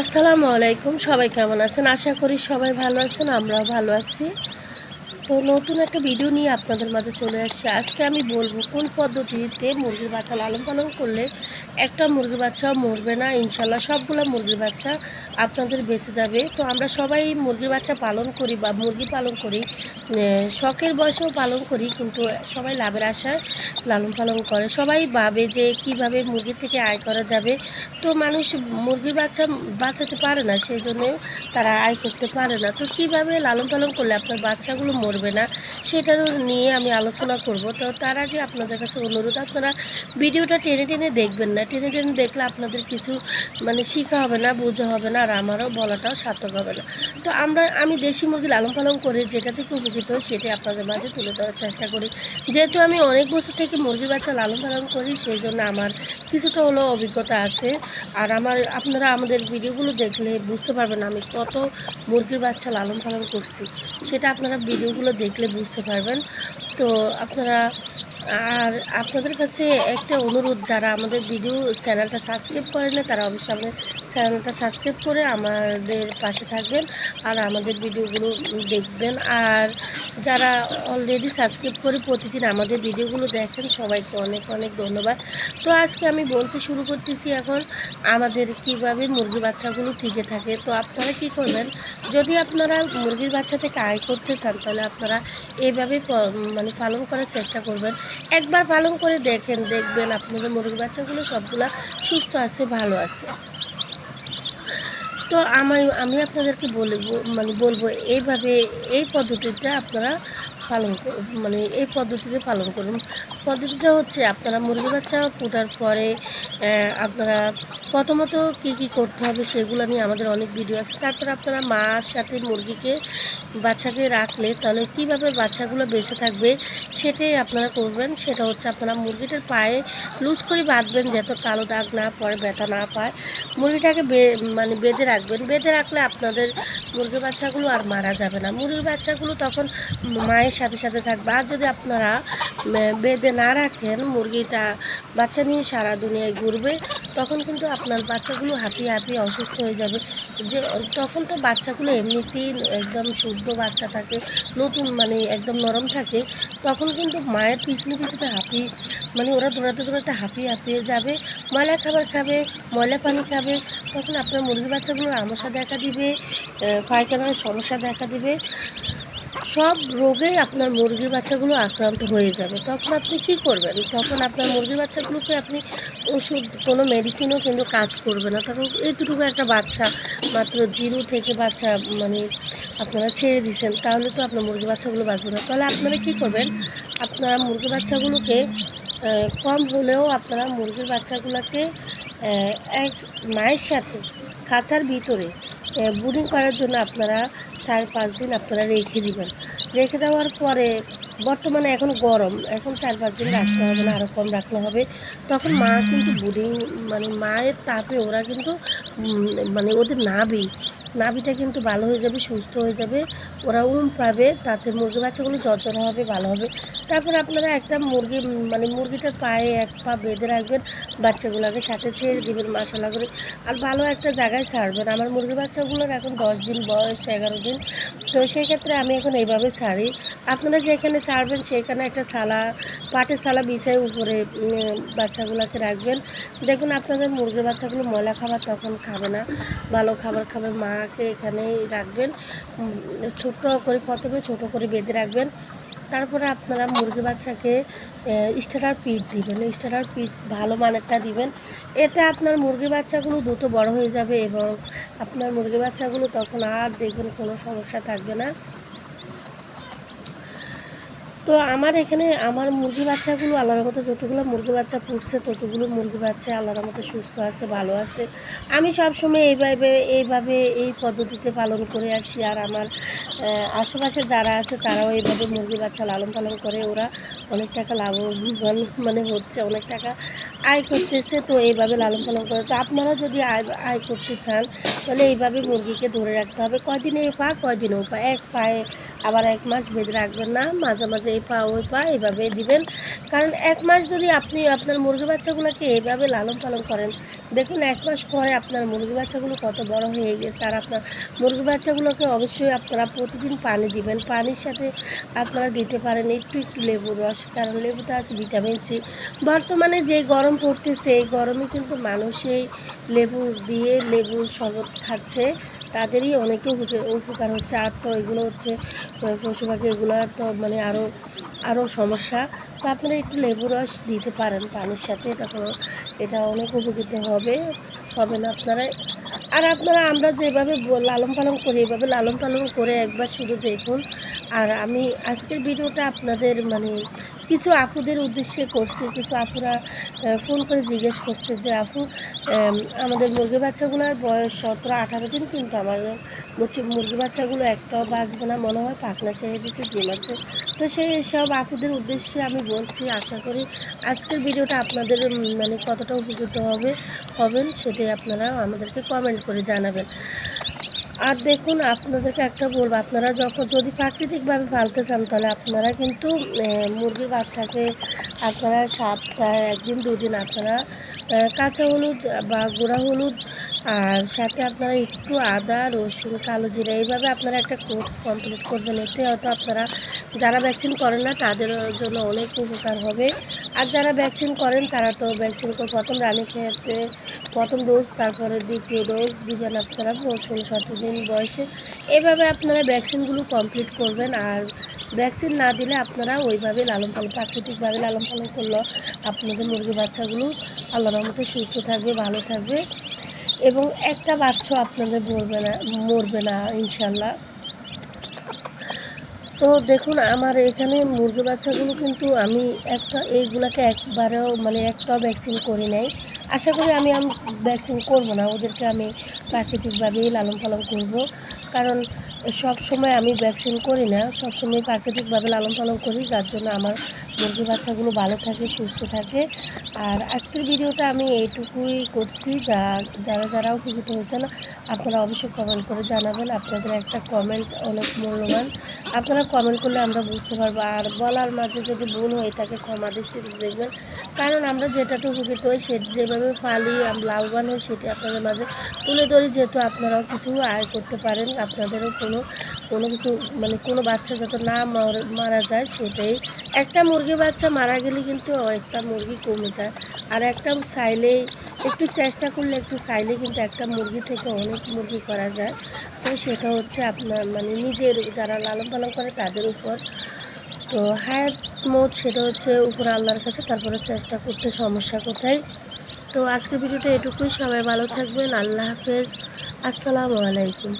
আসসালামু আলাইকুম সবাই কেমন আছেন? আশা করি সবাই ভালো আছেন আমরাও ভালো আছি। তো নতুন একটা ভিডিও নিয়ে আপনাদের মাঝে চলে আসছি। আজকে আমি বলব, কোন পদ্ধতিতে মুরগির বাচ্চা লালন পালন করলে একটা মুরগির বাচ্চাও মরবে না? ইনশাল্লাহ সবগুলো মুরগির বাচ্চা আপনাদের বেঁচে যাবে। তো আমরা সবাই মুরগির বাচ্চা পালন করি বা মুরগি পালন করি শখের বয়সেও পালন করি, কিন্তু সবাই লাভের আশায় লালন পালন করে। সবাই ভাবে যে কীভাবে মুরগি থেকে আয় করা যাবে। তো মানুষ মুরগির বাচ্চা বাঁচাতে পারে না সেই জন্য তারা আয় করতে পারে না। তো কীভাবে লালন পালন করলে আপনার বাচ্চাগুলো মরবে না। সেটার নিয়ে আমি আলোচনা করব। তো তার আগে আপনাদের কাছে অনুরোধ, আপনারা ভিডিওটা টেনে টেনে দেখবেন না। টেনে টেনে দেখলে আপনাদের কিছু মানে শেখা হবে না, বোঝা হবে না, আর আমারও বলাটাও সার্থক হবে না। তো আমরা, আমি দেশি মুরগি লালন পালন করে যেটা থেকে উপকৃত হই সেটাই আপনাদের মাঝে তুলে ধরার চেষ্টা করি। যেহেতু আমি অনেক বছর থেকে মুরগির বাচ্চা লালন পালন করি, সেই জন্য আমার কিছুটা হলো অভিজ্ঞতা আছে। আর আমার, আপনারা আমাদের ভিডিওগুলো দেখলে বুঝতে পারবেন আমি কত মুরগির বাচ্চা লালন পালন করছি। সেটা আপনারা ভিডিওগুলো দেখলে বুঝতে পারবেন। তো আপনারা, আর আপনাদের কাছে একটা অনুরোধ, যারা আমাদের ভিডিও চ্যানেলটা সাবস্ক্রাইব করেন না তারা অবশ্যই আমাদের চ্যানেলটা সাবস্ক্রাইব করে আমাদের পাশে থাকবেন আর আমাদের ভিডিওগুলো দেখবেন। আর যারা অলরেডি সাবস্ক্রাইব করে প্রতিদিন আমাদের ভিডিওগুলো দেখেন, সবাইকে অনেক অনেক ধন্যবাদ। তো আজকে আমি বলতে শুরু করতেছি এখন আমাদের কীভাবে মুরগির বাচ্চাগুলো টিকে থাকে। তো আপনারা কি করবেন, যদি আপনারা মুরগির বাচ্চা থেকে আয় করতে চান, তাহলে আপনারা এইভাবে মানে পালন করার চেষ্টা করবেন। একবার পালন করে দেখেন, দেখবেন আপনাদের মুরগির বাচ্চাগুলো সবগুলা সুস্থ আছে, ভালো আছে। তো আমি আমি আপনাদেরকে বলব মানে বলব, এইভাবে এই পদ্ধতিটা আপনারা পালন মানে এই পদ্ধতিতে পালন করুন। পদ্ধতিটা হচ্ছে আপনারা মুরগি বাচ্চা ফোটার পরে আপনারা প্রথমত কী কী করতে হবে সেগুলো নিয়ে আমাদের অনেক ভিডিও আছে। তারপরে আপনারা মার সাথে মুরগিকে বাচ্চাকে রাখলে তাহলে কীভাবে বাচ্চাগুলো বেঁচে থাকবে সেটাই আপনারা করবেন। সেটা হচ্ছে আপনারা মুরগিটার পায়ে লুজ করে বাঁধবেন যাতে কালো দাগ না পড়ে, ব্যথা না পায়। মুরগিটাকে মানে বেঁধে রাখবেন। বেঁধে রাখলে আপনাদের মুরগির বাচ্চাগুলো আর মারা যাবে না। মুরগির বাচ্চাগুলো তখন মায়ের সাথে সাথে থাকবে। আর যদি আপনারা বেঁধে না রাখেন, মুরগিটা বাচ্চা নিয়ে সারা দুনিয়ায় ঘুরবে তখন কিন্তু আপনার বাচ্চাগুলো হাঁপিয়ে হাঁপিয়ে অসুস্থ হয়ে যাবে। যে, তখন তো বাচ্চাগুলো এমনিতেই একদম শুদ্ধ বাচ্চা থাকে, নতুন মানে একদম নরম থাকে। তখন কিন্তু মায়ের পিছনে পিছনে হাঁপিয়ে মানে ওরা দৌড়াতে দৌড়াতে হাঁপিয়ে হাঁপিয়ে যাবে, ময়লা খাবার খাবে, ময়লা পানি খাবে। তখন আপনার মুরগির বাচ্চাগুলোর আমসা দেখা দিবে পায়খানার সমস্যা দেখা দিবে। সব রোগে আপনার মুরগির বাচ্চাগুলো আক্রান্ত হয়ে যাবে। তখন আপনি কি করবেন? তখন আপনার মুরগির বাচ্চাগুলোকে আপনি ওষুধ, কোনো মেডিসিনও কিন্তু কাজ করবে না। তখন এইটুকু একটা বাচ্চা, মাত্র জিরো থেকে বাচ্চা মানে আপনারা ছেড়ে দিচ্ছেন তাহলে তো আপনার মুরগির বাচ্চাগুলো বাঁচবে না। তাহলে আপনারা কি করবেন? আপনারা মুরগির বাচ্চাগুলোকে কম হলেও আপনারা মুরগির বাচ্চাগুলোকে এক মায়ের সাথে, খাঁচার ভিতরে বুডিং করার জন্য আপনারা চার পাঁচ দিন আপনারা রেখে দিবেন। রেখে দেওয়ার পরে বর্তমানে এখন গরম, এখন চার পাঁচ দিন রাখতে হবে না আরও কম রাখতে হবে। তখন মা কিন্তু বুডিং মানে মায়ের তাপে ওরা কিন্তু মানে ওদের নাভি। নাভিটা কিন্তু ভালো হয়ে যাবে, সুস্থ হয়ে যাবে, ওরা উম পাবে, তাতে মুরগি বাচ্চাগুলো জর্জর হবে, ভালো হবে। তারপর আপনারা একটা মুরগি মানে মুরগিটার পায়ে এক পা বেঁধে রাখবেন, বাচ্চাগুলোকে সাথে ছেড়ে দেবেন মশলা করে। আর ভালো একটা জায়গায় ছাড়বেন। আমার মুরগি বাচ্চাগুলোর এখন দশ দিন বয়স, এগারো দিন। তো সেই ক্ষেত্রে আমি এখন এইভাবে ছাড়ি। আপনারা যেখানে ছাড়বেন, সেখানে একটা সালা, পাটের সালা বিছাই উপরে বাচ্চাগুলোকে রাখবেন। দেখুন, আপনাদের মুরগির বাচ্চাগুলো ময়লা খাবার তখন খাবে না। ভালো খাবার খাবে মাকে এখানেই রাখবেন। ছোট করে প্রথমে ছোট করে বেঁধে রাখবেন। তারপরে আপনারা মুরগি বাচ্চাকে স্টার্টার পিট দিবেন। স্টার্টার পিট ভালো মানেরটা দিবেন। এতে আপনার মুরগি বাচ্চাগুলো দ্রুত বড় হয়ে যাবে এবং আপনার মুরগি বাচ্চাগুলো তখন আর দেখবেন কোনো সমস্যা থাকবে না। তো আমার এখানে আমার মুরগি বাচ্চাগুলো আল্লাহর মতো যতগুলো মুরগি বাচ্চা ফুটছে ততগুলো মুরগি বাচ্চা আল্লাহর মতো সুস্থ আছে, ভালো আছে। আমি সবসময় এইভাবে এইভাবে এই পদ্ধতিতে পালন করে আসি। আর আমার আশেপাশে যারা আছে তারাও এইভাবে মুরগি বাচ্চা লালন পালন করে। ওরা অনেক টাকা লাভবান মানে হচ্ছে, অনেক টাকা আয় করতেছে, তো এইভাবে লালন পালন করে। তো আপনারা যদি আয় আয় করতে চান, তাহলে এইভাবে মুরগিকে ধরে রাখতে হবে। কয়দিনে পা কয়দিনে ও পা? এক পায়ে আবার এক মাস বেঁধে রাখবেন না, মাঝে মাঝে এই পা, ওই পা এভাবে দিবেন। কারণ এক মাস যদি আপনি আপনার মুরগি বাচ্চাগুলোকে এইভাবে লালন পালন করেন, দেখুন এক মাস পরে আপনার মুরগি বাচ্চাগুলো কত বড় হয়ে গেছে। আর আপনার মুরগি বাচ্চাগুলোকে অবশ্যই আপনারা প্রতিদিন পানি দিবেন। পানির সাথে আপনারা দিতে পারেন একটু একটু লেবুর রস, কারণ লেবুতে আছে ভিটামিন সি। বর্তমানে যে গরম পড়তেছে, এই গরমে কিন্তু মানুষ এই লেবু দিয়ে লেবুর শরবত খাচ্ছে। তাদেরই অনেকে উপকার- হচ্ছে আর তো এগুলো হচ্ছে পশু পাখি এগুলো তো মানে আরও আরও সমস্যা। তো আপনারা একটু লেবু রস দিতে পারেন, পানির সাথে, এটা কোনো, এটা অনেক উপকৃত হবে হবে না আপনারা। আর আপনারা, আমরা যেভাবে লালন পালন করি, এভাবে লালন পালন করে একবার শুধু দেখুন। আর আমি আজকের ভিডিওটা আপনাদের মানে কিছু আপুদের উদ্দেশ্যে করছি, কিছু আপুরা ফোন করে জিজ্ঞেস করছে যে, আপু আমাদের মুরগি বাচ্চাগুলোর বয়স সতেরো, আঠারো দিন, কিন্তু আমার মুরগি বাচ্চাগুলো একটাও বাঁচবে না, মনে হয় পাখনা ছেড়ে দিচ্ছে জিমাচ্ছে তো সেই সব আপুদের উদ্দেশ্যে আমি বলছি, আশা করি আজকের ভিডিওটা আপনাদের মানে কতটা উপকৃত হবে, হবেন সেটাই আপনারা আমাদেরকে কমেন্ট করে জানাবেন। আর দেখুন, আপনাদেরকে একটা বলব, আপনারা যখন যদি প্রাকৃতিকভাবে পালতে চান, তাহলে আপনারা কিন্তু মুরগির বাচ্চাকে আপনারা সপ্তাহে একদিন দুদিন আপনারা কাঁচা হলুদ বা গোড়া হলুদ আর সাথে আপনারা একটু আদা, রসুন, কালো জিরা, এইভাবে আপনারা একটা কোর্স কমপ্লিট করবেন। এতে হয়তো আপনারা যারা ভ্যাকসিন করেন না, তাদের জন্য অনেক উপকার হবে। আর যারা ভ্যাকসিন করেন, তারা তো ভ্যাকসিন প্রথম রানী খেতে প্রথম ডোজ তারপরে দ্বিতীয় ডোজ দিবেন আপনারা ষোলো সতেরো দিন বয়সে। এভাবে আপনারা ভ্যাকসিনগুলো কমপ্লিট করবেন। আর ভ্যাকসিন না দিলে আপনারা ওইভাবে লালন পালন, প্রাকৃতিকভাবে লালন পালন করলে আপনাদের মুরগি বাচ্চাগুলো আল্লাহর মতো সুস্থ থাকবে, ভালো থাকবে। এবং একটা বাচ্চা আপনাদের মরবে না মরবে না, ইনশাল্লাহ। তো দেখুন, আমার এখানে মুরগি বাচ্চাগুলো কিন্তু আমি একটা, এইগুলাকে একবারেও মানে একটাও ভ্যাকসিন করি নাই। আশা করি আমি আমি ভ্যাকসিন করব না, ওদেরকে আমি প্রাকৃতিকভাবেই লালন পালন করব। কারণ সব সময় আমি ভ্যাকসিন করি না, সব সময় প্রাকৃতিকভাবে লালন পালন করি, যার জন্য আমার মুরগি বাচ্চাগুলো ভালো থাকে, সুস্থ থাকে। আর আজকের ভিডিওটা আমি এইটুকুই করছি যা, যারা যারা উপকৃত হয়েছে না আপনারা অবশ্যই কমেন্ট করে জানাবেন। আপনাদের একটা কমেন্ট অনেক মূল্যবান। আপনারা কমেন্ট করলে আমরা বুঝতে পারব। আর বলার মাঝে যদি ভুল হয়ে থাকে ক্ষমা দৃষ্টিতে দেখবেন। কারণ আমরা যেটাতে উপকৃত হই, সে যেভাবে পালি লাভবান হই, সেটি আপনাদের মাঝে তুলে ধরি, যেহেতু আপনারাও কিছু আয় করতে পারেন। আপনাদেরও কোনো কোনো কিছু মানে কোনো বাচ্চা যাতে না মর- যায় সেটাই। একটা মুরগি বাচ্চা মারা গেলে কিন্তু একটা মুরগি কমে যায়। আর একটা চাইলেই, একটু চেষ্টা করলে একটু চাইলে কিন্তু একটা মুরগি থেকে অনেক মুরগি করা যায়। তো সেটা হচ্ছে আপনার মানে নিজের যারা লালন পালন করে তাদের উপর। তো হায়ার মোড সেটা হচ্ছে উপর আল্লাহর কাছে, তারপরে চেষ্টা করতে সমস্যা কোথায়। তো আজকের ভিডিওটা এটুকুই, সবাই ভালো থাকবেন, আল্লাহ হাফেজ। আসসালামু আলাইকুম।